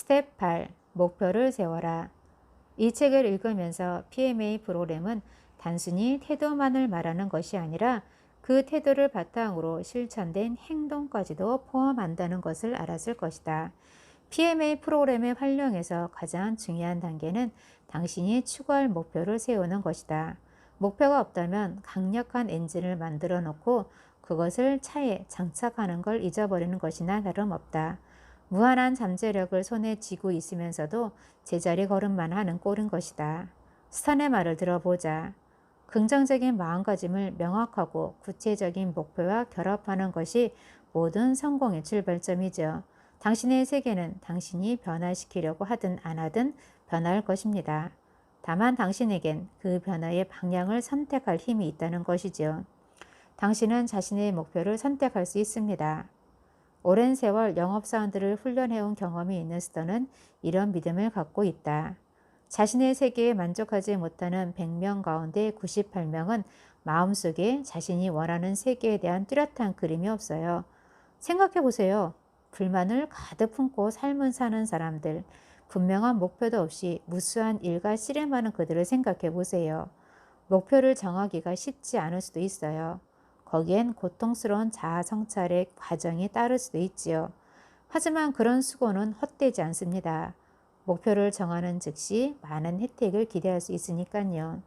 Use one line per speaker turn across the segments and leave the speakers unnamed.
스텝 8. 목표를 세워라. 이 책을 읽으면서 PMA 프로그램은 단순히 태도만을 말하는 것이 아니라 그 태도를 바탕으로 실천된 행동까지도 포함한다는 것을 알았을 것이다. PMA 프로그램의 활용에서 가장 중요한 단계는 당신이 추구할 목표를 세우는 것이다. 목표가 없다면 강력한 엔진을 만들어 놓고 그것을 차에 장착하는 걸 잊어버리는 것이나 다름없다. 무한한 잠재력을 손에 쥐고 있으면서도 제자리 걸음만 하는 꼴인 것이다. 스탄의 말을 들어보자. 긍정적인 마음가짐을 명확하고 구체적인 목표와 결합하는 것이 모든 성공의 출발점이죠. 당신의 세계는 당신이 변화시키려고 하든 안 하든 변할 것입니다. 다만 당신에겐 그 변화의 방향을 선택할 힘이 있다는 것이죠. 당신은 자신의 목표를 선택할 수 있습니다. 오랜 세월 영업사원들을 훈련해온 경험이 있는 스터는 이런 믿음을 갖고 있다. 자신의 세계에 만족하지 못하는 100명 가운데 98명은 마음속에 자신이 원하는 세계에 대한 뚜렷한 그림이 없어요. 생각해 보세요. 불만을 가득 품고 삶을 사는 사람들, 분명한 목표도 없이 무수한 일과 씨름하는 그들을 생각해 보세요. 목표를 정하기가 쉽지 않을 수도 있어요. 거기엔 고통스러운 자아 성찰의 과정이 따를 수도 있지요. 하지만 그런 수고는 헛되지 않습니다. 목표를 정하는 즉시 많은 혜택을 기대할 수 있으니까요.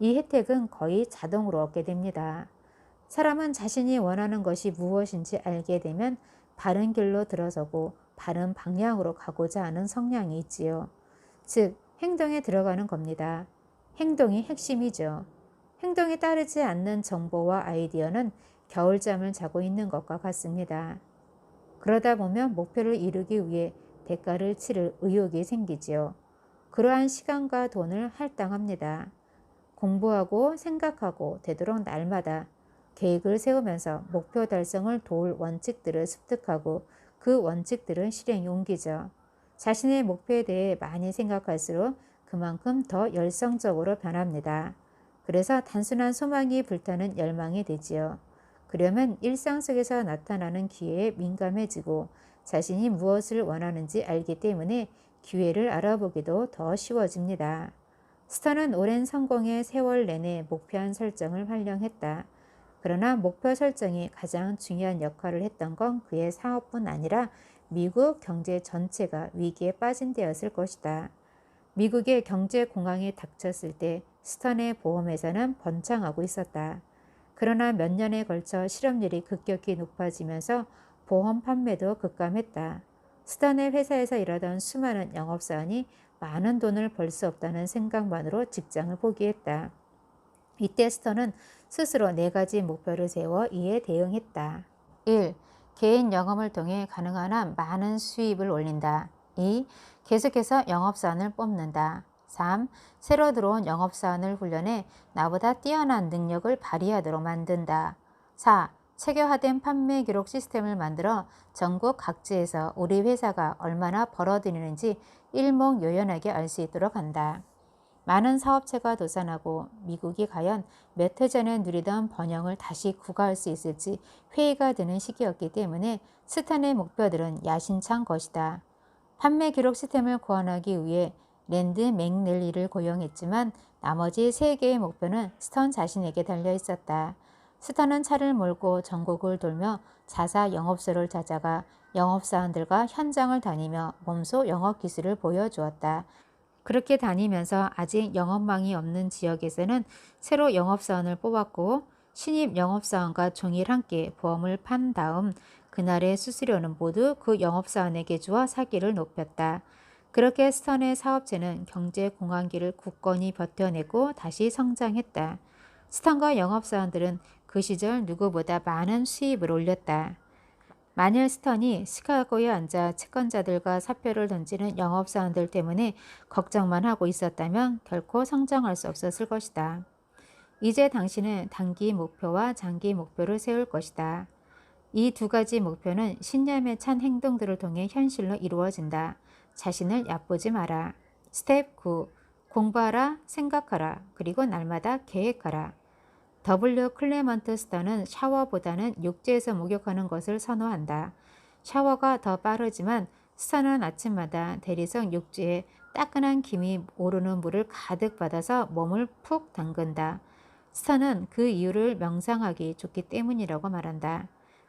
이 혜택은 거의 자동으로 얻게 됩니다. 사람은 자신이 원하는 것이 무엇인지 알게 되면 바른 길로 들어서고 바른 방향으로 가고자 하는 성향이 있지요. 즉, 행동에 들어가는 겁니다. 행동이 핵심이죠. 행동에 따르지 않는 정보와 아이디어는 겨울잠을 자고 있는 것과 같습니다. 그러다 보면 목표를 이루기 위해 대가를 치를 의욕이 생기지요. 그러한 시간과 돈을 할당합니다. 공부하고 생각하고 되도록 날마다 계획을 세우면서 목표 달성을 도울 원칙들을 습득하고 그 원칙들은 실행에 옮기죠. 자신의 목표에 대해 많이 생각할수록 그만큼 더 열성적으로 변합니다. 그래서 단순한 소망이 불타는 열망이 되지요. 그러면 일상 속에서 나타나는 기회에 민감해지고 자신이 무엇을 원하는지 알기 때문에 기회를 알아보기도 더 쉬워집니다. 스터는 오랜 성공의 세월 내내 목표한 설정을 활용했다. 그러나 목표 설정이 가장 중요한 역할을 했던 건 그의 사업뿐 아니라 미국 경제 전체가 위기에 빠진 데였을 것이다. 미국의 경제 공황이 닥쳤을 때 스턴의 보험회사는 번창하고 있었다. 그러나 몇 년에 걸쳐 실업률이 급격히 높아지면서 보험 판매도 급감했다. 스턴의 회사에서 일하던 수많은 영업사원이 많은 돈을 벌 수 없다는 생각만으로 직장을 포기했다. 이때 스턴은 스스로 네 가지 목표를 세워 이에 대응했다. 1. 개인 영업을 통해 가능한 한 많은 수입을 올린다. 2. 계속해서 영업사원을 뽑는다. 3. 새로 들어온 영업사원을 훈련해 나보다 뛰어난 능력을 발휘하도록 만든다. 4. 체계화된 판매 기록 시스템을 만들어 전국 각지에서 우리 회사가 얼마나 벌어들이는지 일목요연하게 알 수 있도록 한다. 많은 사업체가 도산하고 미국이 과연 몇 해 전에 누리던 번영을 다시 구가할 수 있을지 회의가 되는 시기였기 때문에 스탄의 목표들은 야심찬 것이다. 판매 기록 시스템을 고안하기 위해 랜드 맥넬리를 고용했지만 나머지 세 개의 목표는 스턴 자신에게 달려 있었다. 스턴은 차를 몰고 전국을 돌며 자사 영업소를 찾아가 영업사원들과 현장을 다니며 몸소 영업 기술을 보여주었다. 그렇게 다니면서 아직 영업망이 없는 지역에서는 새로 영업사원을 뽑았고 신입 영업사원과 종일 함께 보험을 판 다음 그날의 수수료는 모두 그 영업사원에게 주어 사기를 높였다. 그렇게 스턴의 사업체는 경제 공황기를 굳건히 버텨내고 다시 성장했다. 스턴과 영업사원들은 그 시절 누구보다 많은 수입을 올렸다. 만일 스턴이 시카고에 앉아 채권자들과 사표를 던지는 영업사원들 때문에 걱정만 하고 있었다면 결코 성장할 수 없었을 것이다. 이제 당신은 단기 목표와 장기 목표를 세울 것이다. 이 두 가지 목표는 신념에 찬 행동들을 통해 현실로 이루어진다. 자신을 얕보지 마라. 스텝 9. 공부하라, 생각하라, 그리고 날마다 계획하라. W. 클레먼트 스터는 샤워보다는 욕조에서 목욕하는 것을 선호한다. 샤워가 더 빠르지만 스타는 아침마다 대리석 육지에 따끈한 김이 오르는 물을 가득 받아서 몸을 푹 담근다. 스타는 그 이유를 명상하기 좋기 때문이라고 말한다.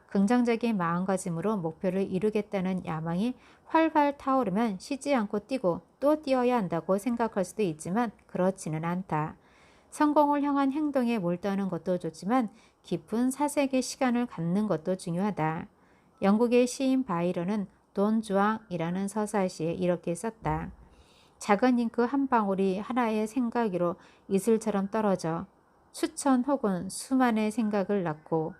긍정적인 마음가짐으로 목표를 이루겠다는 야망이 활활 타오르면 쉬지 않고 뛰고 또 뛰어야 한다고 생각할 수도 있지만 그렇지는 않다. 성공을 향한 행동에 몰두하는 것도 좋지만 깊은 사색의 시간을 갖는 것도 중요하다. 영국의 시인 바이런은 돈 주앙이라는 서사시에 이렇게 썼다. 작은 잉크 한 방울이 하나의 생각으로 이슬처럼 떨어져 수천 혹은 수만의 생각을 낳고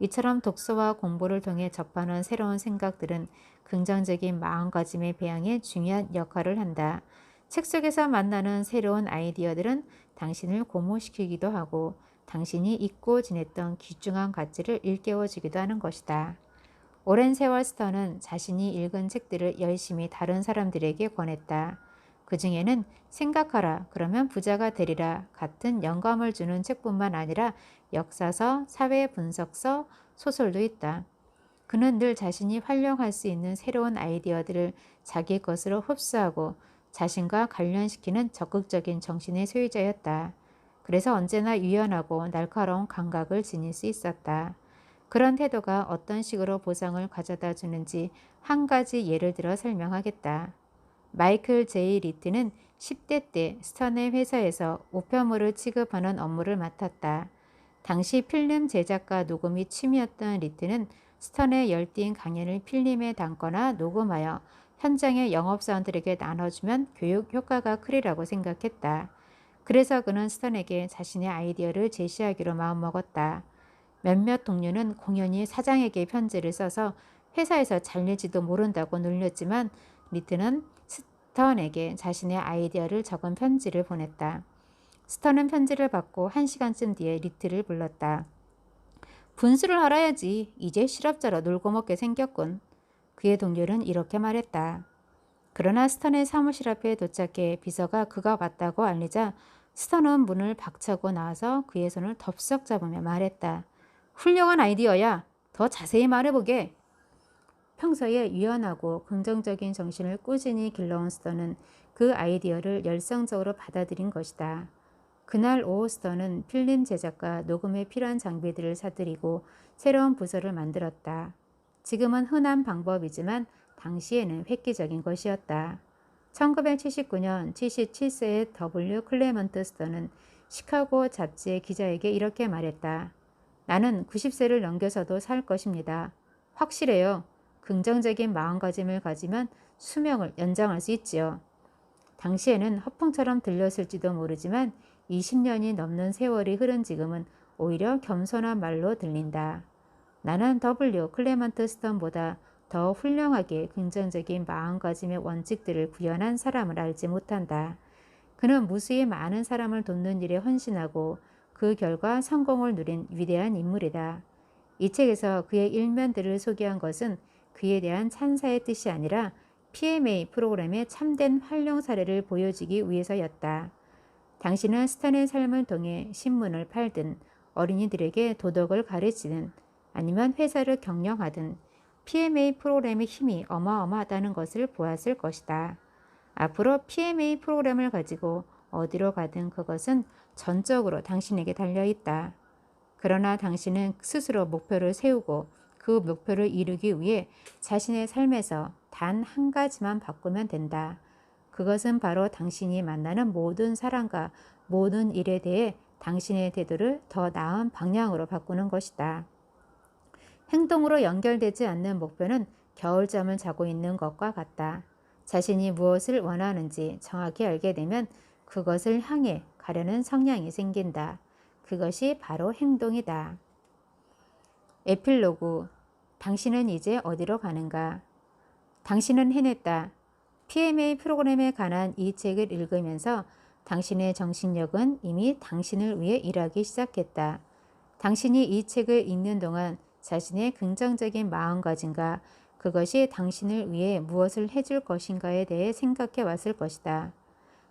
이처럼 독서와 공부를 통해 접하는 새로운 생각들은 긍정적인 마음가짐의 배양에 중요한 역할을 한다. 책 속에서 만나는 새로운 아이디어들은 당신을 고무시키기도 하고 당신이 잊고 지냈던 귀중한 가치를 일깨워주기도 하는 것이다. 오랜 세월 스터는 자신이 읽은 책들을 열심히 다른 사람들에게 권했다. 그 중에는 생각하라 그러면 부자가 되리라 같은 영감을 주는 책뿐만 아니라 역사서, 사회 분석서, 소설도 있다. 그는 늘 자신이 활용할 수 있는 새로운 아이디어들을 자기 것으로 흡수하고 자신과 관련시키는 적극적인 정신의 소유자였다. 그래서 언제나 유연하고 날카로운 감각을 지닐 수 있었다. 그런 태도가 어떤 식으로 보상을 가져다 주는지 한 가지 예를 들어 설명하겠다. 마이클 제이 리트는 10대 때 스턴의 회사에서 우편물을 취급하는 업무를 맡았다. 당시 필름 제작과 녹음이 취미였던 리트는 스턴의 열띤 강연을 필름에 담거나 녹음하여 현장의 영업사원들에게 나눠주면 교육 효과가 크리라고 생각했다. 그래서 그는 스턴에게 자신의 아이디어를 제시하기로 마음먹었다. 몇몇 동료는 공연히 사장에게 편지를 써서 회사에서 잘릴지도 모른다고 놀렸지만 리트는 스턴에게 자신의 아이디어를 적은 편지를 보냈다. 스턴은 편지를 받고 한 시간쯤 뒤에 리트를 불렀다. 분수를 알아야지. 이제 실업자로 놀고 먹게 생겼군. 그의 동료는 이렇게 말했다. 그러나 스턴의 사무실 앞에 도착해 비서가 그가 왔다고 알리자 스턴은 문을 박차고 나와서 그의 손을 덥석 잡으며 말했다. 훌륭한 아이디어야. 더 자세히 말해보게. 평소에 유연하고 긍정적인 정신을 꾸준히 길러온 스턴은 그 아이디어를 열성적으로 받아들인 것이다. 그날 오후 스턴은 필름 제작과 녹음에 필요한 장비들을 사들이고 새로운 부서를 만들었다. 지금은 흔한 방법이지만 당시에는 획기적인 것이었다. 1979년 77세의 W 클레먼트 스턴은 시카고 잡지의 기자에게 이렇게 말했다. 나는 90세를 넘겨서도 살 것입니다. 확실해요. 긍정적인 마음가짐을 가지면 수명을 연장할 수 있지요. 당시에는 허풍처럼 들렸을지도 모르지만 20년이 넘는 세월이 흐른 지금은 오히려 겸손한 말로 들린다. 나는 W 클레먼트 스턴보다 더 훌륭하게 긍정적인 마음가짐의 원칙들을 구현한 사람을 알지 못한다. 그는 무수히 많은 사람을 돕는 일에 헌신하고 그 결과 성공을 누린 위대한 인물이다. 이 책에서 그의 일면들을 소개한 것은 그에 대한 찬사의 뜻이 아니라 PMA 프로그램의 참된 활용 사례를 보여주기 위해서였다. 당신은 스탄의 삶을 통해 신문을 팔든 어린이들에게 도덕을 가르치든 아니면 회사를 경영하든 PMA 프로그램의 힘이 어마어마하다는 것을 보았을 것이다. 앞으로 PMA 프로그램을 가지고 어디로 가든 그것은 전적으로 당신에게 달려 있다. 그러나 당신은 스스로 목표를 세우고 그 목표를 이루기 위해 자신의 삶에서 단 한 가지만 바꾸면 된다. 그것은 바로 당신이 만나는 모든 사람과 모든 일에 대해 당신의 태도를 더 나은 방향으로 바꾸는 것이다. 행동으로 연결되지 않는 목표는 겨울잠을 자고 있는 것과 같다. 자신이 무엇을 원하는지 정확히 알게 되면 그것을 향해 가려는 성향이 생긴다. 그것이 바로 행동이다. 에필로그 당신은 이제 어디로 가는가? 당신은 해냈다. PMA 프로그램에 관한 이 책을 읽으면서 당신의 정신력은 이미 당신을 위해 일하기 시작했다. 당신이 이 책을 읽는 동안 자신의 긍정적인 마음가짐과 그것이 당신을 위해 무엇을 해줄 것인가에 대해 생각해 왔을 것이다.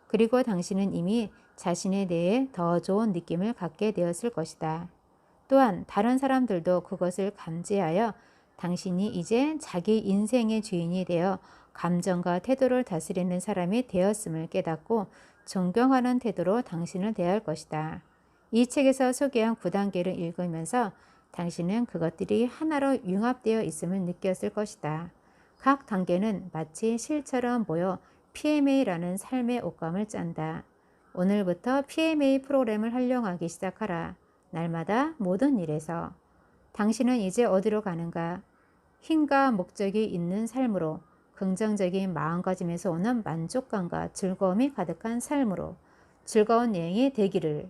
그리고 당신은 이미 자신에 대해 더 좋은 느낌을 갖게 되었을 것이다. 또한 다른 사람들도 그것을 감지하여 당신이 이제 자기 인생의 주인이 되어 감정과 태도를 다스리는 사람이 되었음을 깨닫고 존경하는 태도로 당신을 대할 것이다. 이 책에서 소개한 9단계를 읽으면서 당신은 그것들이 하나로 융합되어 있음을 느꼈을 것이다. 각 단계는 마치 실처럼 모여 PMA라는 삶의 옷감을 짠다. 오늘부터 PMA 프로그램을 활용하기 시작하라. 날마다 모든 일에서. 당신은 이제 어디로 가는가? 힘과 목적이 있는 삶으로 긍정적인 마음가짐에서 오는 만족감과 즐거움이 가득한 삶으로 즐거운 여행이 되기를